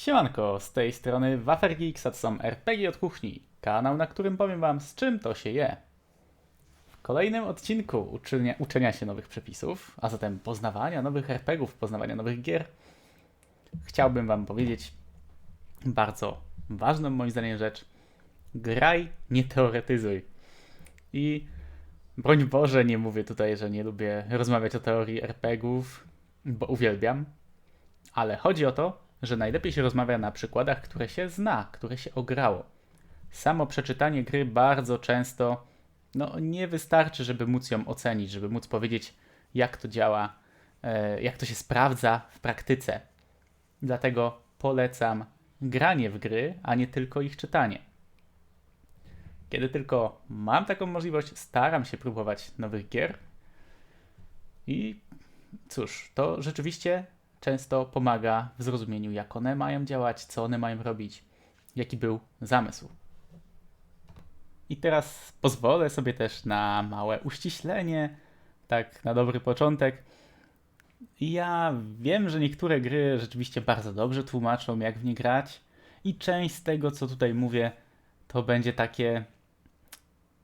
Siemanko, z tej strony Wafergeeks, a to są RPG od kuchni, kanał, na którym powiem wam z czym to się je. W kolejnym odcinku uczenia, uczenia się nowych przepisów, a zatem poznawania nowych RPGów, poznawania nowych gier, chciałbym wam powiedzieć bardzo ważną moim zdaniem rzecz. Graj, nie teoretyzuj. I broń Boże, nie mówię tutaj, że nie lubię rozmawiać o teorii RPGów, bo uwielbiam, ale chodzi o to, że najlepiej się rozmawia na przykładach, które się zna, które się ograło. Samo przeczytanie gry bardzo często no, nie wystarczy, żeby móc ją ocenić, żeby móc powiedzieć, jak to działa, e, jak to się sprawdza w praktyce. Dlatego polecam granie w gry, a nie tylko ich czytanie. Kiedy tylko mam taką możliwość, staram się próbować nowych gier. I cóż, to rzeczywiście często pomaga w zrozumieniu, jak one mają działać, co one mają robić, jaki był zamysł. I teraz pozwolę sobie też na małe uściślenie, tak na dobry początek. Ja wiem, że niektóre gry rzeczywiście bardzo dobrze tłumaczą, jak w nie grać, i część z tego, co tutaj mówię, to będzie takie.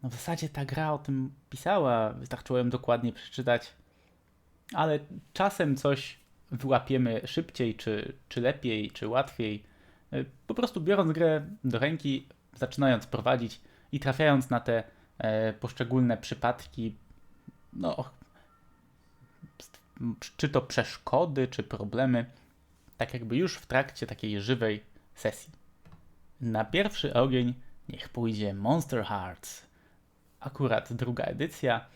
No w zasadzie ta gra o tym pisała, wystarczyło ją dokładnie przeczytać, ale czasem coś wyłapiemy szybciej, czy, czy lepiej, czy łatwiej. E, po prostu biorąc grę do ręki, zaczynając prowadzić i trafiając na te e, poszczególne przypadki, no, czy to przeszkody, czy problemy, tak jakby już w trakcie takiej żywej sesji. Na pierwszy ogień niech pójdzie Monster Hearts. Akurat druga edycja,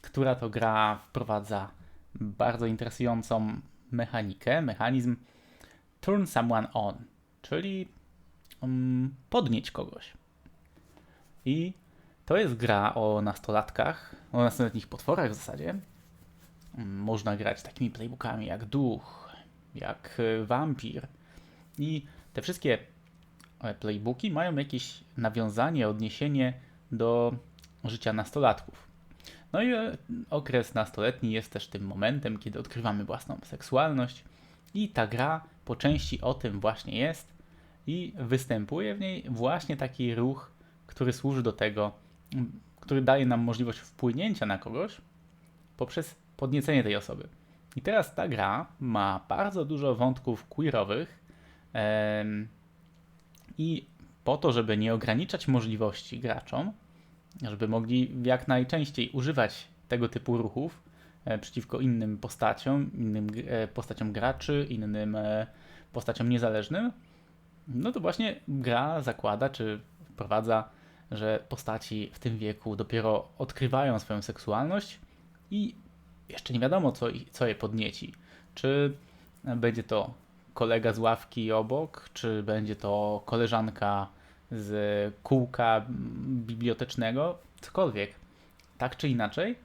która to gra wprowadza bardzo interesującą mechanikę, mechanizm turn someone on, czyli um, podnieść kogoś. I to jest gra o nastolatkach, o nastoletnich potworach w zasadzie. Um, można grać takimi playbookami jak duch, jak e, wampir. I te wszystkie e, playbooki mają jakieś nawiązanie, odniesienie do życia nastolatków. No i e, okres nastoletni jest też tym momentem, kiedy odkrywamy własną seksualność i ta gra po części o tym właśnie jest i występuje w niej właśnie taki ruch, który służy do tego, który daje nam możliwość wpłynięcia na kogoś poprzez podniecenie tej osoby. I teraz ta gra ma bardzo dużo wątków queerowych i po to, żeby nie ograniczać możliwości graczom, żeby mogli jak najczęściej używać tego typu ruchów e, przeciwko innym postaciom, innym e, postaciom graczy, innym e, postaciom niezależnym, no to właśnie gra zakłada czy wprowadza, że postaci w tym wieku dopiero odkrywają swoją seksualność i jeszcze nie wiadomo, co, co je podnieci. Czy będzie to kolega z ławki obok, czy będzie to koleżanka z kółka bibliotecznego, cokolwiek. Tak czy inaczej,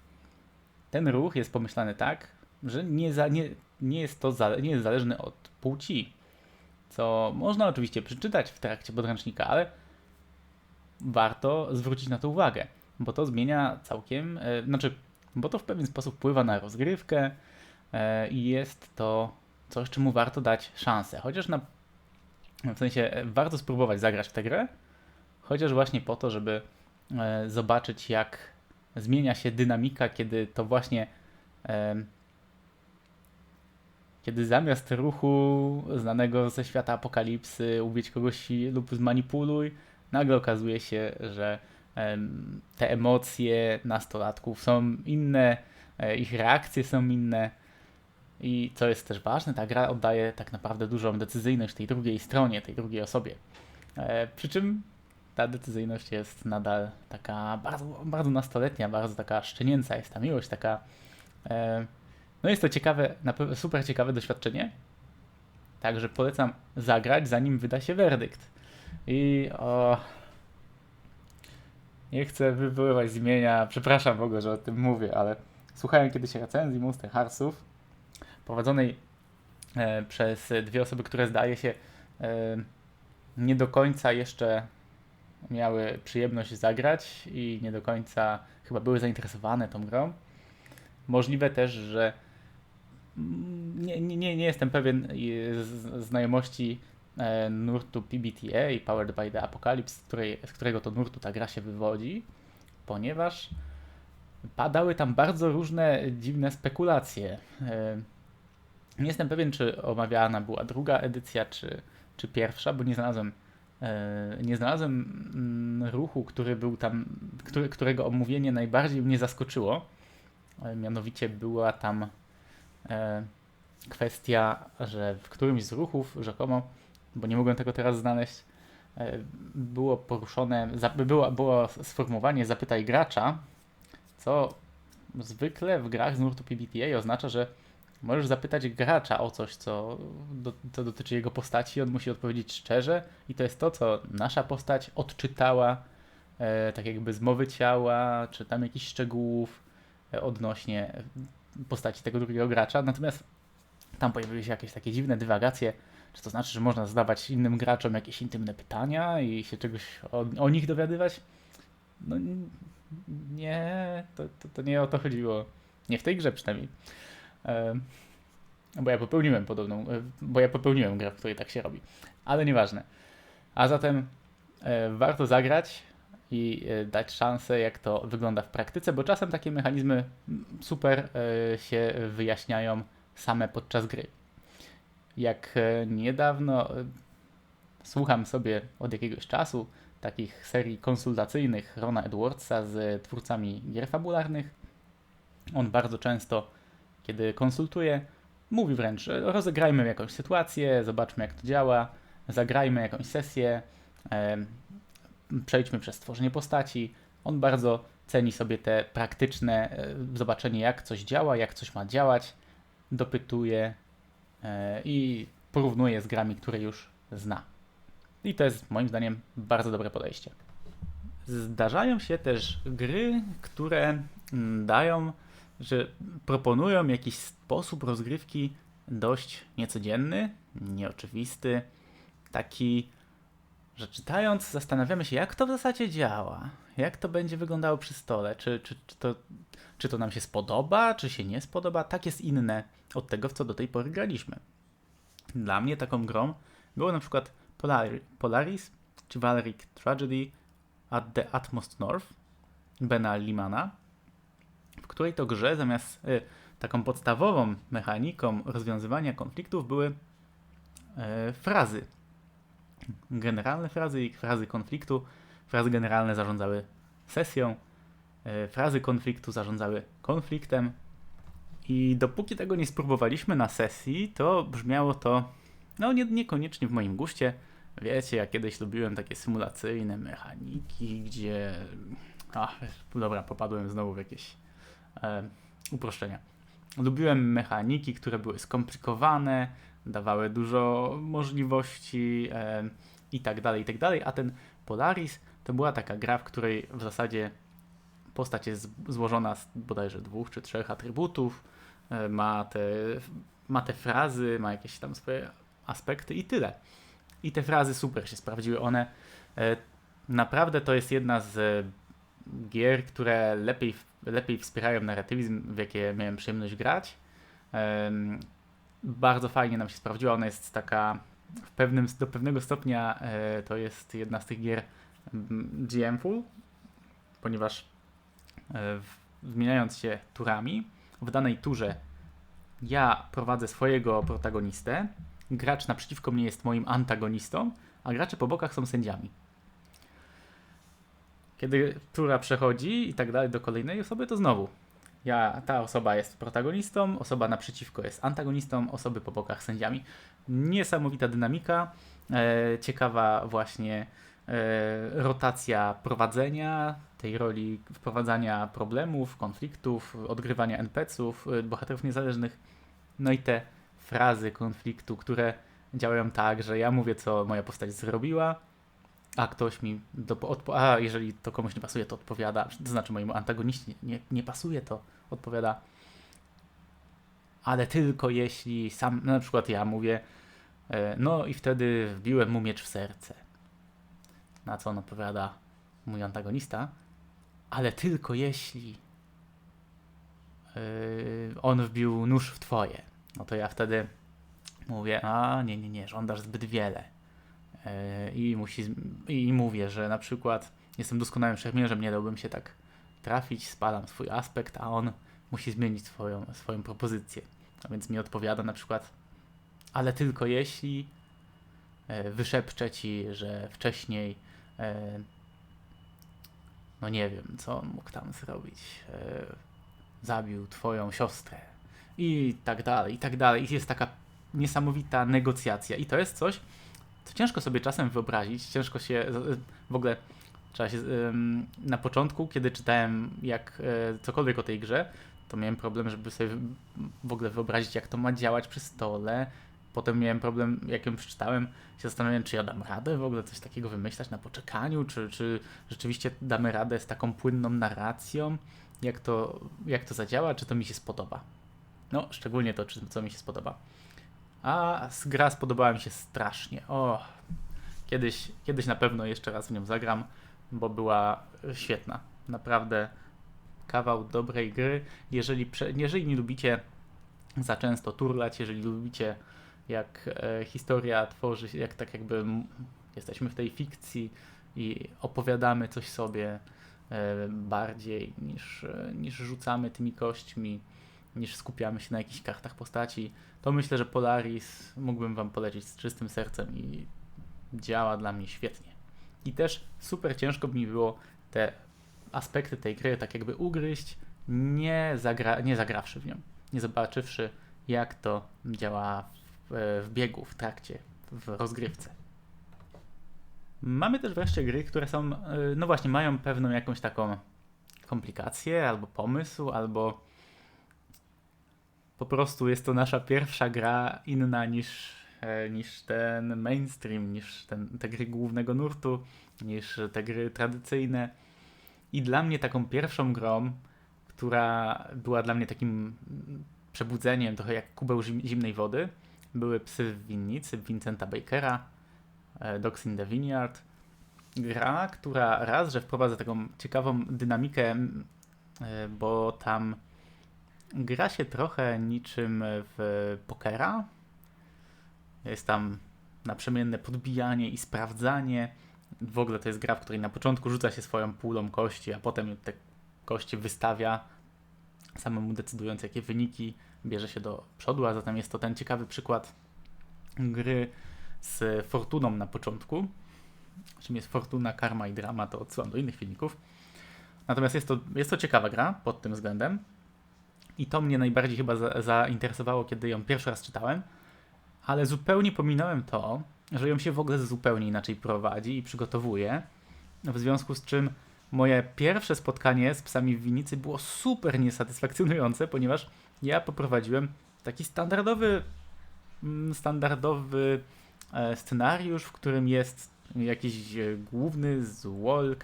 ten ruch jest pomyślany tak, że nie, za, nie, nie jest to za, nie jest zależny od płci. Co można oczywiście przeczytać w trakcie podręcznika, ale warto zwrócić na to uwagę, bo to zmienia całkiem, e, znaczy, bo to w pewien sposób wpływa na rozgrywkę e, i jest to coś, czemu warto dać szansę. Chociaż na w sensie e, warto spróbować zagrać w tę grę, chociaż właśnie po to, żeby e, zobaczyć, jak zmienia się dynamika, kiedy to właśnie e, kiedy zamiast ruchu znanego ze świata apokalipsy ubić kogoś lub zmanipuluj, nagle okazuje się, że te emocje nastolatków są inne, ich reakcje są inne i co jest też ważne, ta gra oddaje tak naprawdę dużą decyzyjność tej drugiej stronie, tej drugiej osobie. E, przy czym ta decyzyjność jest nadal taka bardzo, bardzo nastoletnia, bardzo taka szczenięca jest ta miłość, taka. E, no jest to ciekawe, super ciekawe doświadczenie. Także polecam zagrać, zanim wyda się werdykt. I o, nie chcę wywoływać zmienia, przepraszam w ogóle, że o tym mówię, ale słuchałem kiedyś recenzji Monster Heartsów prowadzonej e, przez dwie osoby, które zdaje się e, nie do końca jeszcze miały przyjemność zagrać i nie do końca chyba były zainteresowane tą grą. Możliwe też, że nie, nie, nie jestem pewien znajomości e, nurtu PBTA, Powered by the Apocalypse, z, której, z którego to nurtu ta gra się wywodzi, ponieważ padały tam bardzo różne dziwne spekulacje. Nie jestem pewien, czy omawiana była druga edycja, czy, czy pierwsza, bo nie znalazłem, e, nie znalazłem mm, ruchu, który był tam, który, którego omówienie najbardziej mnie zaskoczyło. E, Mianowicie była tam e, kwestia, że w którymś z ruchów rzekomo, bo nie mogłem tego teraz znaleźć, było poruszone, było, było sformułowanie zapytaj gracza, co zwykle w grach z nurtu PBTA oznacza, że możesz zapytać gracza o coś, co, do, co dotyczy jego postaci, on musi odpowiedzieć szczerze i to jest to, co nasza postać odczytała, e, tak jakby z mowy ciała, czy tam jakichś szczegółów e, odnośnie postaci tego drugiego gracza, natomiast tam pojawiły się jakieś takie dziwne dywagacje, czy to znaczy, że można zadawać innym graczom jakieś intymne pytania i się czegoś o, o nich dowiadywać? No nie, to, to, to nie o to chodziło. Nie w tej grze przynajmniej. E, bo ja popełniłem podobną, e, bo ja popełniłem grę, w której tak się robi. Ale nieważne. A zatem e, warto zagrać i dać szansę, jak to wygląda w praktyce, bo czasem takie mechanizmy super się wyjaśniają same podczas gry. Jak niedawno słucham sobie od jakiegoś czasu takich serii konsultacyjnych Rona Edwardsa z twórcami gier fabularnych, on bardzo często, kiedy konsultuje, mówi wręcz, rozegrajmy jakąś sytuację, zobaczmy jak to działa, zagrajmy jakąś sesję, przejdźmy przez tworzenie postaci. On bardzo ceni sobie te praktyczne e, zobaczenie, jak coś działa, jak coś ma działać, dopytuje e, i porównuje z grami, które już zna. I to jest moim zdaniem bardzo dobre podejście. Zdarzają się też gry, które mm, dają, że proponują jakiś sposób rozgrywki dość niecodzienny, nieoczywisty, taki, że czytając zastanawiamy się, jak to w zasadzie działa, jak to będzie wyglądało przy stole, czy, czy, czy, to, czy to nam się spodoba, czy się nie spodoba, tak jest inne od tego, w co do tej pory graliśmy. Dla mnie taką grą było na przykład Polari- Polaris czy Valeric Tragedy at the Utmost North Bena Limana, której to grze zamiast y, taką podstawową mechaniką rozwiązywania konfliktów były y, frazy. Generalne frazy i frazy konfliktu. Frazy generalne zarządzały sesją, y, frazy konfliktu zarządzały konfliktem. I dopóki tego nie spróbowaliśmy na sesji, to brzmiało to no nie, niekoniecznie w moim guście. Wiecie, ja kiedyś lubiłem takie symulacyjne mechaniki, gdzie. Ach, dobra, popadłem znowu w jakieś uproszczenia. Lubiłem mechaniki, które były skomplikowane, dawały dużo możliwości e, i tak dalej, i tak dalej. A ten Polaris to była taka gra, w której w zasadzie postać jest złożona z bodajże dwóch czy trzech atrybutów, e, ma te, ma te frazy, ma jakieś tam swoje aspekty i tyle. I te frazy super się sprawdziły. One e, naprawdę to jest jedna z e, gier, które lepiej, lepiej wspierają narratywizm, w jakie miałem przyjemność grać. Bardzo fajnie nam się sprawdziła. Ona jest taka w pewnym, do pewnego stopnia e, to jest jedna z tych gier GM-full, ponieważ e, zmieniając się turami, w danej turze ja prowadzę swojego protagonistę, gracz naprzeciwko mnie jest moim antagonistą, a gracze po bokach są sędziami. Kiedy tura przechodzi i tak dalej do kolejnej osoby, to znowu ja, ta osoba jest protagonistą, osoba naprzeciwko jest antagonistą, osoby po bokach sędziami. Niesamowita dynamika, e, ciekawa właśnie e, rotacja prowadzenia, tej roli wprowadzania problemów, konfliktów, odgrywania NPC-ów, e, bohaterów niezależnych. No i te frazy konfliktu, które działają tak, że ja mówię, co moja postać zrobiła, a ktoś mi, do, odpo- a jeżeli to komuś nie pasuje, to odpowiada, to znaczy mojemu antagoniście nie, nie pasuje, to odpowiada, ale tylko jeśli sam, no na przykład ja mówię, e, no i wtedy wbiłem mu miecz w serce. Na co on odpowiada, mój antagonista, ale tylko jeśli yy, on wbił nóż w twoje. No to ja wtedy mówię, a nie, nie, nie, żądasz zbyt wiele. E, i, musi, i mówię, że na przykład jestem doskonałym szermierzem, nie dałbym się tak trafić, spalam swój aspekt, a on musi zmienić swoją, swoją propozycję. A więc mi odpowiada na przykład, ale tylko jeśli e, wyszepczę ci, że wcześniej e, no nie wiem, co on mógł tam zrobić. Zabił twoją siostrę i tak dalej, i tak dalej. I jest taka niesamowita negocjacja. I to jest coś, co ciężko sobie czasem wyobrazić, ciężko się z- w ogóle trzeba się na początku, kiedy czytałem jak e, cokolwiek o tej grze, to miałem problem, żeby sobie w ogóle wyobrazić, jak to ma działać przy stole. Potem miałem problem, jak ją przeczytałem, się zastanawiałem, czy ja dam radę w ogóle coś takiego wymyślać na poczekaniu, czy, czy rzeczywiście damy radę z taką płynną narracją, jak to, jak to zadziała, czy to mi się spodoba. No, szczególnie to, czy, co mi się spodoba. A gra spodobała mi się strasznie. O, kiedyś, kiedyś na pewno jeszcze raz w nią zagram, bo była świetna. Naprawdę kawał dobrej gry. Jeżeli, jeżeli nie lubicie za często turlać, jeżeli lubicie jak e, historia tworzy się, jak tak jakby jesteśmy w tej fikcji i opowiadamy coś sobie e, bardziej niż, e, niż rzucamy tymi kośćmi, niż skupiamy się na jakichś kartach postaci, to myślę, że Polaris mógłbym Wam polecić z czystym sercem i działa dla mnie świetnie. I też super ciężko by mi było te aspekty tej gry tak jakby ugryźć, nie, zagra, nie zagrawszy w nią, nie zobaczywszy jak to działa w, w biegu, w trakcie, w rozgrywce. Mamy też wreszcie gry, które są, y, no właśnie, mają pewną jakąś taką komplikację, albo pomysł, albo po prostu jest to nasza pierwsza gra inna niż, e, niż ten mainstream, niż ten, te gry głównego nurtu, niż te gry tradycyjne. I dla mnie taką pierwszą grą, która była dla mnie takim przebudzeniem, trochę jak kubeł zim, zimnej wody, były Psy w winnicy Vincenta Bakera, e, Dogs in the Vineyard. Gra, która raz, że wprowadza taką ciekawą dynamikę, e, bo tam gra się trochę niczym w pokera. Jest tam naprzemienne podbijanie i sprawdzanie. W ogóle to jest gra, w której na początku rzuca się swoją pulą kości, a potem te kości wystawia, samemu decydując jakie wyniki bierze się do przodu, a zatem jest to ten ciekawy przykład gry z fortuną na początku. Czym jest fortuna, karma i drama, to odsyłam do innych filmików. Natomiast jest to, jest to ciekawa gra pod tym względem. I to mnie najbardziej chyba za, zainteresowało, kiedy ją pierwszy raz czytałem, ale zupełnie pominąłem to, że ją się w ogóle zupełnie inaczej prowadzi i przygotowuje, w związku z czym moje pierwsze spotkanie z psami w winnicy było super niesatysfakcjonujące, ponieważ ja poprowadziłem taki standardowy, mm, standardowy e, scenariusz, w którym jest jakiś e, główny złol,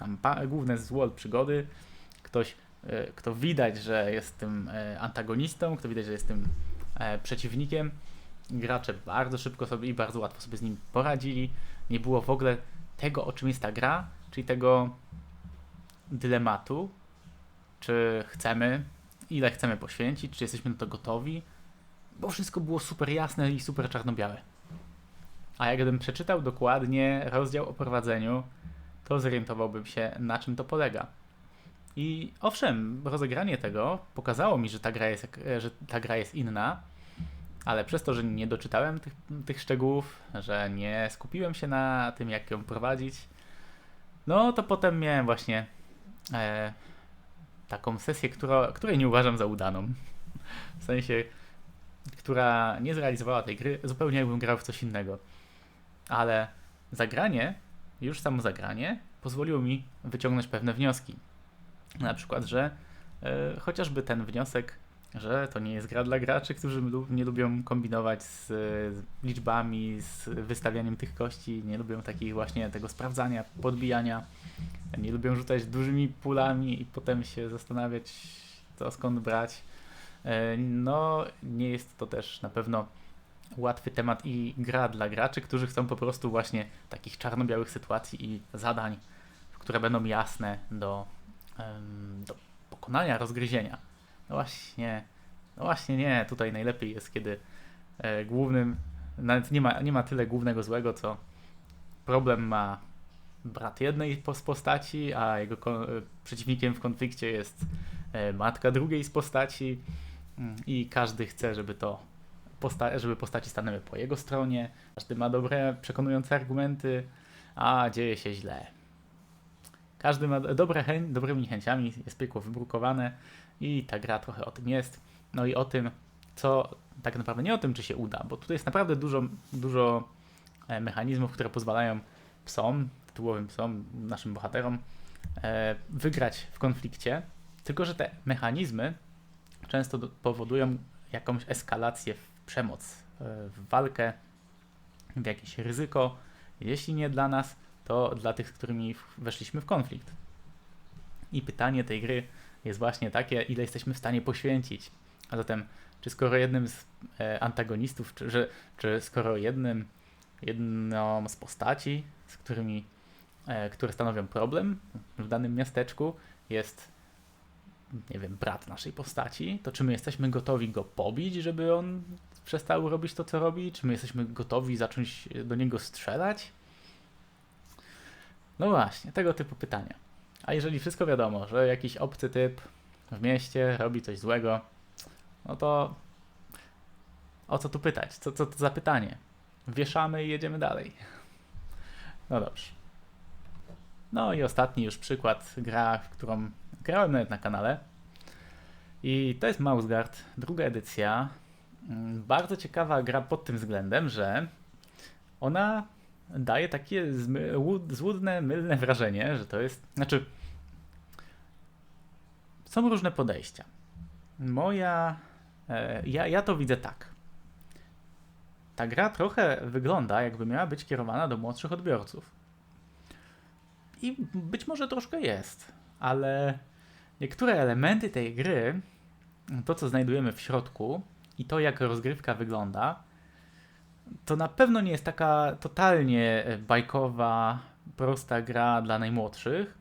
główne złol przygody, ktoś kto widać, że jest tym e, antagonistą, kto widać, że jest tym e, przeciwnikiem. Gracze bardzo szybko sobie i bardzo łatwo sobie z nim poradzili. Nie było w ogóle tego, o czym jest ta gra, czyli tego dylematu, czy chcemy, ile chcemy poświęcić, czy jesteśmy na to gotowi, bo wszystko było super jasne i super czarno-białe. A jak gdybym przeczytał dokładnie rozdział o prowadzeniu, to zorientowałbym się, na czym to polega. I owszem, rozegranie tego pokazało mi, że ta gra jest, jak- że ta gra jest inna, ale przez to, że nie doczytałem tych, tych szczegółów, że nie skupiłem się na tym, jak ją prowadzić, no to potem miałem właśnie e, taką sesję, która, której nie uważam za udaną. W sensie, która nie zrealizowała tej gry, zupełnie jakbym grał w coś innego. Ale zagranie, już samo zagranie, pozwoliło mi wyciągnąć pewne wnioski. Na przykład, że e, chociażby ten wniosek, że to nie jest gra dla graczy, którzy nie lubią kombinować z, z liczbami, z wystawianiem tych kości, nie lubią takich właśnie tego sprawdzania, podbijania, nie lubią rzucać dużymi pulami i potem się zastanawiać, co skąd brać. E, No, nie jest to też na pewno łatwy temat i gra dla graczy, którzy chcą po prostu właśnie takich czarno-białych sytuacji i zadań, które będą jasne do, do pokonania, rozgryzienia. No właśnie, no właśnie nie, tutaj najlepiej jest, kiedy e, głównym, nawet nie ma, nie ma tyle głównego złego, co problem ma brat jednej z postaci, a jego e, przeciwnikiem w konflikcie jest e, matka drugiej z postaci Mm, i każdy chce, żeby to posta- żeby postaci stanęły po jego stronie. Każdy ma dobre, przekonujące argumenty, a dzieje się źle. Każdy ma dobre chę- dobrymi chęciami, jest piekło wybrukowane i ta gra trochę o tym jest. No i o tym, co tak naprawdę nie o tym, czy się uda, bo tutaj jest naprawdę dużo, dużo e, mechanizmów, które pozwalają psom, tytułowym psom, naszym bohaterom, e, wygrać w konflikcie. Tylko, że te mechanizmy często powodują jakąś eskalację w przemoc, e, w walkę, w jakieś ryzyko. Jeśli nie dla nas, to dla tych, z którymi weszliśmy w konflikt. I pytanie tej gry jest właśnie takie, ile jesteśmy w stanie poświęcić. A zatem, czy skoro jednym z e, antagonistów, czy, że, czy skoro jednym, jedną z postaci, z którymi, e, które stanowią problem w danym miasteczku, jest nie wiem, brat naszej postaci, to czy my jesteśmy gotowi go pobić, żeby on przestał robić to, co robi? Czy my jesteśmy gotowi zacząć do niego strzelać? No właśnie, tego typu pytania. A jeżeli wszystko wiadomo, że jakiś obcy typ w mieście robi coś złego, no to o co tu pytać? Co, co to za pytanie? Wieszamy i jedziemy dalej. No dobrze. No i ostatni już przykład, gra, w którą grałem nawet na kanale. I to jest Mausgard, druga edycja. Mm, Bardzo ciekawa gra pod tym względem, że ona daje takie złudne, mylne wrażenie, że to jest. Znaczy. Są różne podejścia. Moja. E, ja, ja to widzę tak. Ta gra trochę wygląda, jakby miała być kierowana do młodszych odbiorców. I być może troszkę jest, ale niektóre elementy tej gry, to co znajdujemy w środku i to jak rozgrywka wygląda, to na pewno nie jest taka totalnie e, bajkowa, prosta gra dla najmłodszych,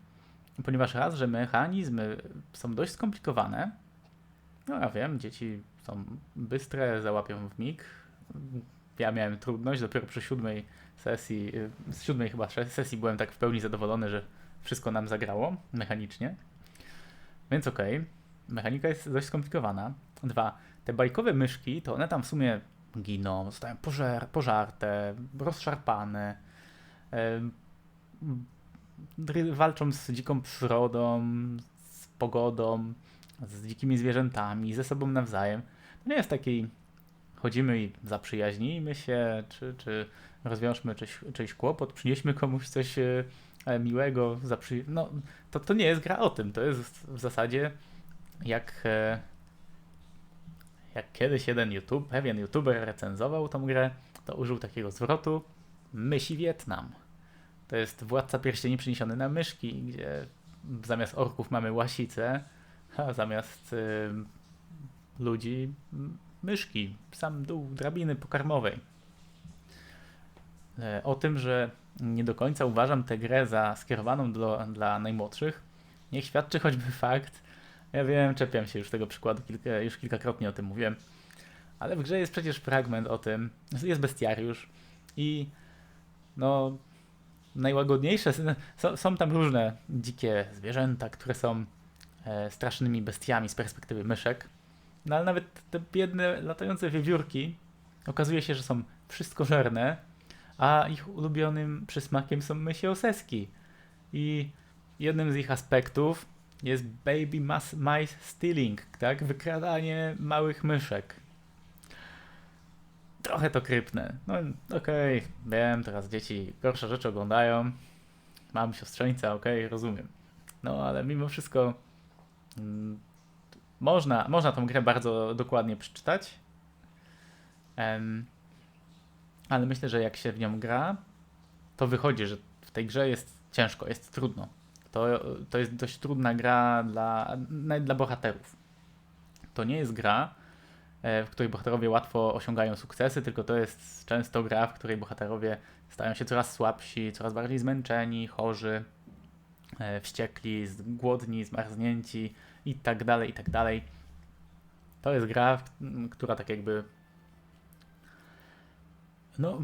ponieważ raz, że mechanizmy są dość skomplikowane. No ja wiem, dzieci są bystre, załapią w mig. Ja miałem trudność, dopiero przy siódmej sesji, y, z siódmej chyba sesji byłem tak w pełni zadowolony, że wszystko nam zagrało mechanicznie. Więc okej, mechanika jest dość skomplikowana. Dwa, te bajkowe myszki, to one tam w sumie giną, zostają pożar, pożarte, rozszarpane, dry- walczą z dziką przyrodą, z pogodą, z dzikimi zwierzętami, ze sobą nawzajem. To nie jest taki chodzimy i zaprzyjaźnijmy się, czy, czy rozwiążmy czyś, czyjś kłopot, przynieśmy komuś coś e, e, miłego, zaprzy... no to, to nie jest gra o tym, to jest w zasadzie jak e, jak kiedyś jeden YouTube, pewien YouTuber recenzował tą grę, to użył takiego zwrotu Mysi Wietnam. To jest Władca Pierścieni przyniesiony na myszki, gdzie zamiast orków mamy łasice, a zamiast y, ludzi myszki, sam dół drabiny pokarmowej. E, O tym, że nie do końca uważam tę grę za skierowaną do, dla najmłodszych, niech świadczy choćby fakt, ja wiem, czepiam się już tego przykładu, kilka, już kilkakrotnie o tym mówiłem, ale w grze jest przecież fragment o tym, jest bestiariusz i no najłagodniejsze, są, są tam różne dzikie zwierzęta, które są e, strasznymi bestiami z perspektywy myszek, no ale nawet te biedne latające wiewiórki okazuje się, że są wszystkożerne, a ich ulubionym przysmakiem są mysi oseski. I jednym z ich aspektów jest baby mas- mice stealing, tak? Wykradanie małych myszek. Trochę to krypne. No okej, wiem, teraz dzieci gorsze rzeczy oglądają. Mam siostrzeńca, okej, rozumiem. No ale mimo wszystko mm, można, można tą grę bardzo dokładnie przeczytać. Em, ale myślę, że jak się w nią gra, to wychodzi, że w tej grze jest ciężko, jest trudno. To, to jest dość trudna gra dla, nawet dla bohaterów. To nie jest gra, e, w której bohaterowie łatwo osiągają sukcesy, tylko to jest często gra, w której bohaterowie stają się coraz słabsi, coraz bardziej zmęczeni, chorzy, e, wściekli, głodni, zmarznięci i tak dalej, i tak. To jest gra, która tak jakby No,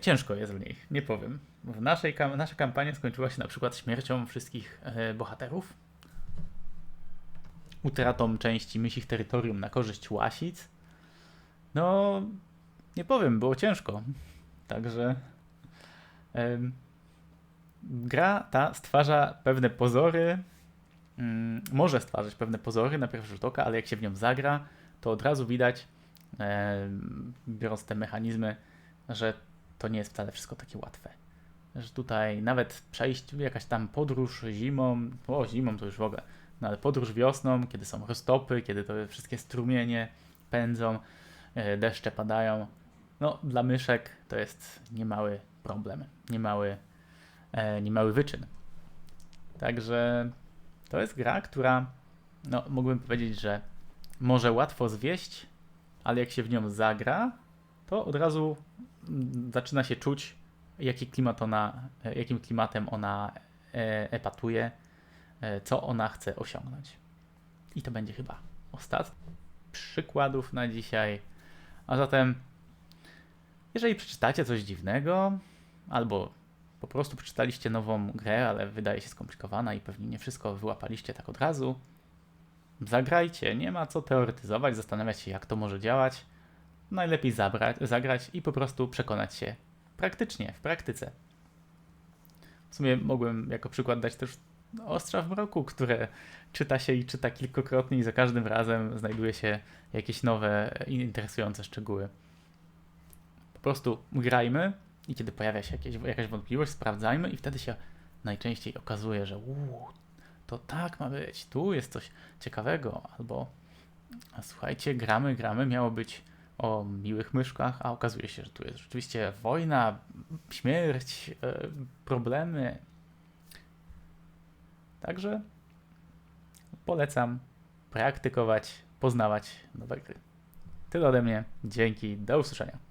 ciężko jest w niej, nie powiem. W naszej, kam- nasza kampania skończyła się na przykład śmiercią wszystkich e, bohaterów, utratą części mysich terytorium na korzyść łasic. No, nie powiem, było ciężko. Także gra ta stwarza pewne pozory, mm, może stwarzać pewne pozory na pierwszy rzut oka, ale jak się w nią zagra, to od razu widać, biorąc te mechanizmy, że to nie jest wcale wszystko takie łatwe. Że tutaj nawet przejść jakaś tam podróż zimą, o zimą to już w ogóle, no ale podróż wiosną, kiedy są roztopy, kiedy to wszystkie strumienie pędzą, e, deszcze padają, no dla myszek to jest niemały problem, niemały, e, niemały wyczyn. Także to jest gra, która, no mógłbym powiedzieć, że może łatwo zwieść, ale jak się w nią zagra, to od razu mm, zaczyna się czuć, jaki klimat ona, e, jakim klimatem ona e, epatuje, e, co ona chce osiągnąć. I to będzie chyba ostatni przykładów na dzisiaj. A zatem, jeżeli przeczytacie coś dziwnego, albo po prostu przeczytaliście nową grę, ale wydaje się skomplikowana i pewnie nie wszystko wyłapaliście tak od razu, zagrajcie. Nie ma co teoretyzować, zastanawiać się, jak to może działać najlepiej zabrać, zagrać i po prostu przekonać się praktycznie, w praktyce. W sumie mogłem jako przykład dać też Ostrza w mroku, które czyta się i czyta kilkokrotnie i za każdym razem znajduje się jakieś nowe, interesujące szczegóły. Po prostu grajmy i kiedy pojawia się jakieś, jakaś wątpliwość, sprawdzajmy i wtedy się najczęściej okazuje, że uuu, to tak ma być, tu jest coś ciekawego, albo słuchajcie, gramy, gramy, miało być o miłych myszkach, a okazuje się, że tu jest rzeczywiście wojna, śmierć, e, problemy. Także polecam praktykować, poznawać nowe gry. Tyle ode mnie. Dzięki, do usłyszenia.